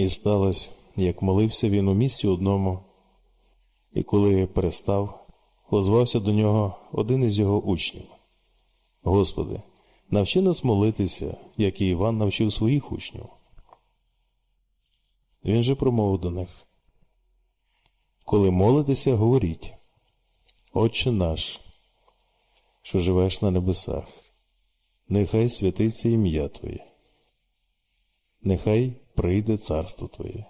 І сталося, як молився він у місці одному, і коли перестав, озвався до нього один із його учнів. Господи, навчи нас молитися, як і Іван навчив своїх учнів. Він же промовив до них. Коли молитеся, говоріть, Отче наш, що живеш на небесах, нехай святиться ім'я Твоє, нехай прийде царство Твоє,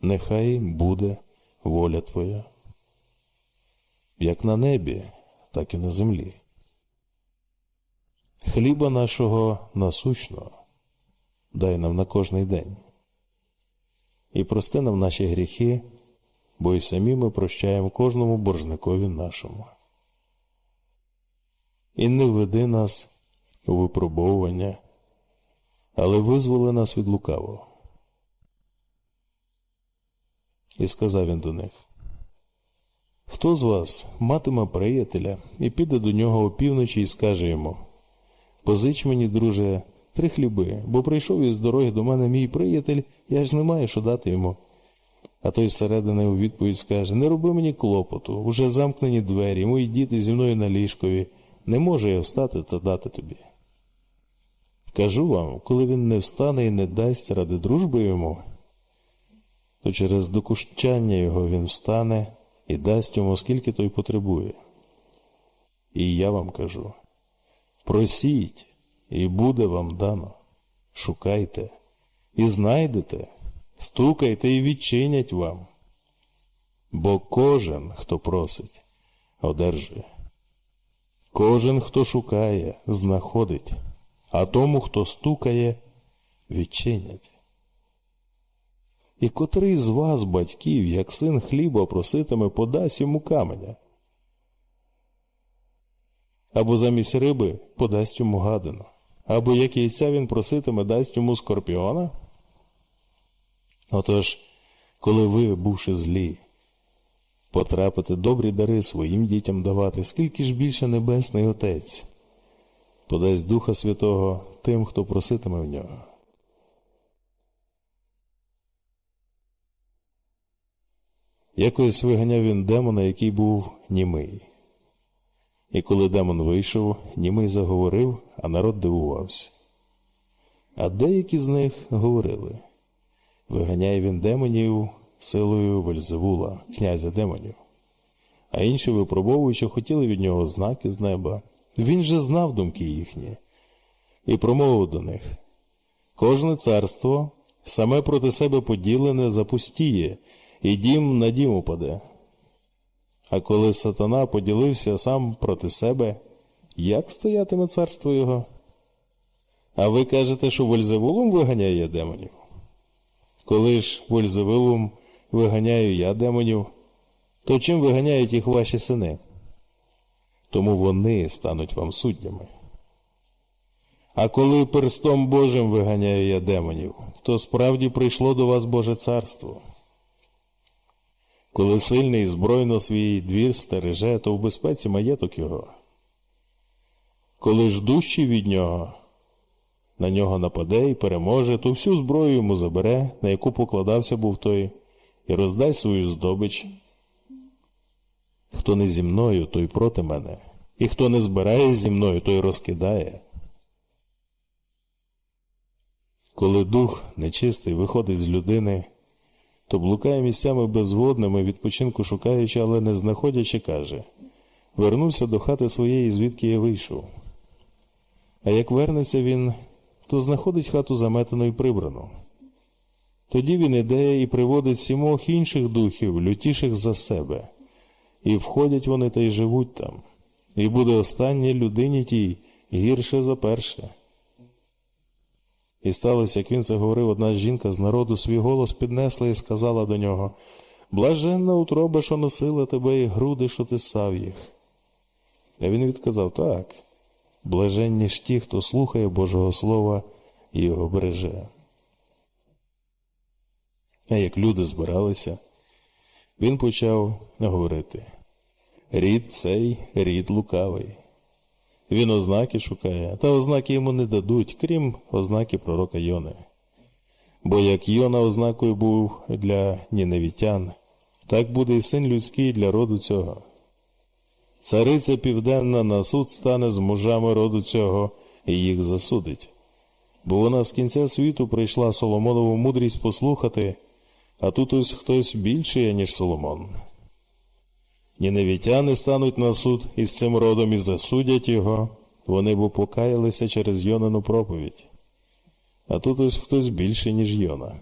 нехай буде воля Твоя, як на небі, так і на землі. Хліба нашого насущного дай нам на кожний день. І прости нам наші гріхи, бо й самі ми прощаємо кожному боржникові нашому. І не введи нас у випробовування, але визволи нас від лукавого. І сказав він до них: Хто з вас матиме приятеля і піде до нього опівночі і скаже йому: Позич мені, друже, три хліби, бо прийшов із дороги до мене мій приятель, я ж не маю що дати йому. А той зсередини у відповідь скаже: Не роби мені клопоту, уже замкнені двері, мої діти зі мною на ліжкові, не можу я встати та дати тобі. Кажу вам, коли він не встане і не дасть ради дружби йому, то через докущання його він встане і дасть йому, скільки той потребує. І я вам кажу: просіть, і буде вам дано. Шукайте і знайдете, стукайте і відчинять вам. Бо кожен, хто просить, одержує. Кожен, хто шукає, знаходить, а тому, хто стукає, відчинять. І котрий з вас, батьків, як син хліба проситиме, подасть йому каменя? Або замість риби подасть йому гадину, або як яйця він проситиме, дасть йому скорпіона? Отож, коли ви, бувши злі, потрапите добрі дари своїм дітям давати, скільки ж більше Небесний Отець подасть Духа Святого тим, хто проситиме в нього. Якось виганяв він демона, який був німий. І коли демон вийшов, німий заговорив, а народ дивувався. А деякі з них говорили виганяє він демонів силою Вельзевула, князя демонів. А інші, випробовуючи, хотіли від нього знаки з неба. Він же знав думки їхні і промовив до них кожне царство саме проти себе поділене запустіє, і дім на дім упаде. А коли сатана поділився сам проти себе, як стоятиме царство його? А ви кажете, що Вользевулом виганяє демонів? Коли ж Вользевулом виганяю я демонів, то чим виганяють їх ваші сини? Тому вони стануть вам суддями. А коли перстом Божим виганяю я демонів, то справді прийшло до вас Боже царство. Коли сильний збройно твій двір стереже, то в безпеці маєток його. Коли ж дужчий від нього на нього нападе і переможе, то всю зброю йому забере, на яку покладався був той, і роздай свою здобич. Хто не зі мною, той проти мене, і хто не збирає зі мною, той розкидає. Коли дух нечистий виходить з людини, то блукає місцями безводними, відпочинку шукаючи, але не знаходячи, каже Вернувся до хати своєї, звідки я вийшов. А як вернеться він, то знаходить хату заметану і прибрану. Тоді він іде і приводить сімох інших духів, лютіших за себе, і входять вони та й живуть там, і буде останнє людині тій гірше за перше. І сталося, як він це говорив, одна жінка з народу свій голос піднесла і сказала до нього Блаженна утроба, що носила тебе, і груди, що ти сав їх. А він відказав так. Блаженні ж ті, хто слухає Божого Слова і його береже. А як люди збиралися, він почав говорити Рід цей, рід лукавий. Він ознаки шукає, та ознаки йому не дадуть, крім ознаки пророка Йони. Бо як Йона ознакою був для ніневітян, так буде і син людський для роду цього. Цариця південна на суд стане з мужами роду цього і їх засудить. Бо вона з кінця світу прийшла Соломонову мудрість послухати, а тут ось хтось більший, ніж Соломон. Ніневітяни стануть на суд із цим родом і засудять його, вони б покаялися через Йонину проповідь. А тут ось хтось більший, ніж Йона.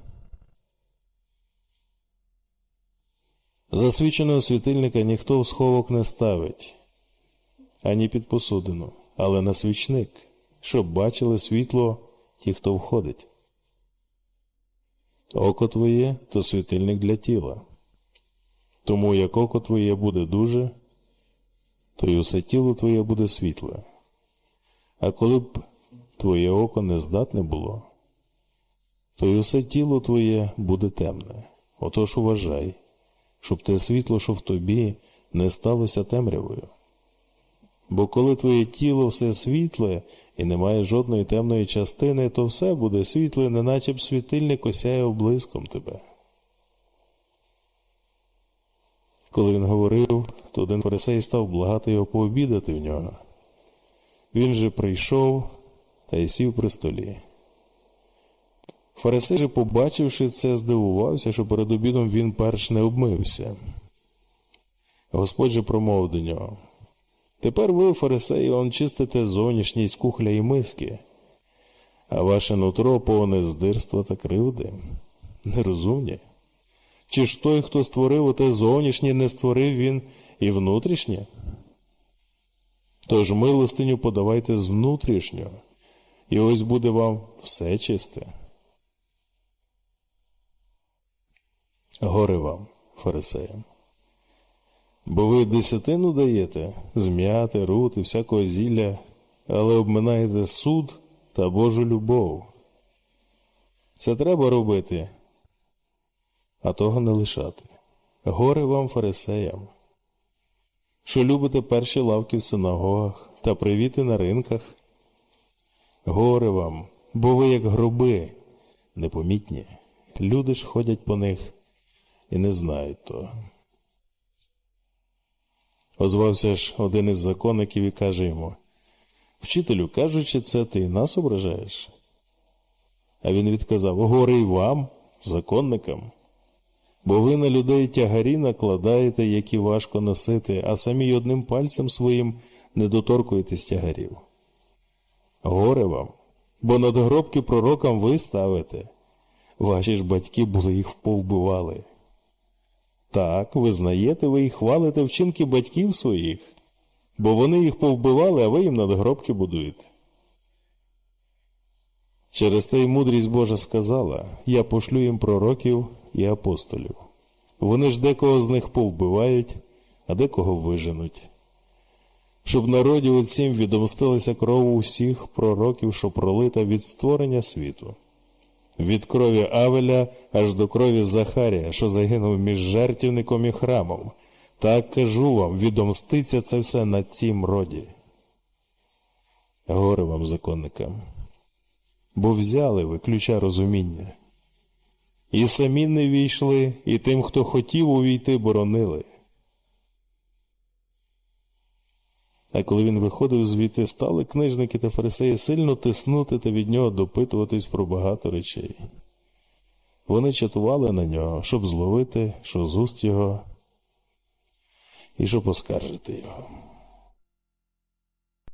Засвіченого світильника ніхто в сховок не ставить, ані під посудину, але на свічник, щоб бачили світло ті, хто входить. Око твоє то світильник для тіла. Тому як око твоє буде дуже, то й усе тіло твоє буде світле. А коли б твоє око не здатне було, то й усе тіло твоє буде темне. Отож уважай, щоб те світло, що в тобі, не сталося темрявою. Бо коли твоє тіло все світле і немає жодної темної частини, то все буде світле, неначе б світильник осяє облиском тебе. Коли він говорив, то один фарисей став благати його пообідати в нього. Він же прийшов та й сів при столі. Фарисей же, побачивши це, здивувався, що перед обідом він перш не обмився. Господь же промовив до нього. Тепер ви, фарисеї, он чистите зовнішність кухля і миски, а ваше нутро повне здирства та кривди. Нерозумні. Чи ж той, хто створив оте зовнішнє, не створив він і внутрішнє? Тож милостиню подавайте з внутрішнього, і ось буде вам все чисте. Горе вам, фарисеям. Бо ви десятину даєте з м'яти, рут і всякого зілля, але обминаєте суд та Божу любов. Це треба робити, а того не лишати. Горе вам, фарисеям, що любите перші лавки в синагогах та привіти на ринках. Горе вам, бо ви як гроби, непомітні. Люди ж ходять по них і не знають того. Озвався ж один із законників і каже йому Вчителю, кажучи це, ти нас ображаєш? А він відказав Горе й вам, законникам, бо ви на людей тягарі накладаєте, які важко носити, а самі одним пальцем своїм не доторкуєтесь тягарів. Горе вам, бо надгробки пророкам ви ставите. Ваші ж батьки були їх повбивали. Так, визнаєте ви і хвалите вчинки батьків своїх, бо вони їх повбивали, а ви їм надгробки будуєте. Через те й мудрість Божа сказала Я пошлю їм пророків і апостолів. Вони ж декого з них повбивають, а декого виженуть. Щоб народі оцім відомстилася кров усіх пророків, що пролита від створення світу від крові Авеля аж до крові Захарія, що загинув між жертівником і храмом. Так кажу вам, відомститься це все на цім роді. Горе вам, законникам, бо взяли ви ключа розуміння. І самі не війшли, і тим, хто хотів увійти, боронили. А коли він виходив звідти, стали книжники та фарисеї сильно тиснути та від нього допитуватись про багато речей. Вони чатували на нього, щоб зловити, що з уст його, і щоб оскаржити його.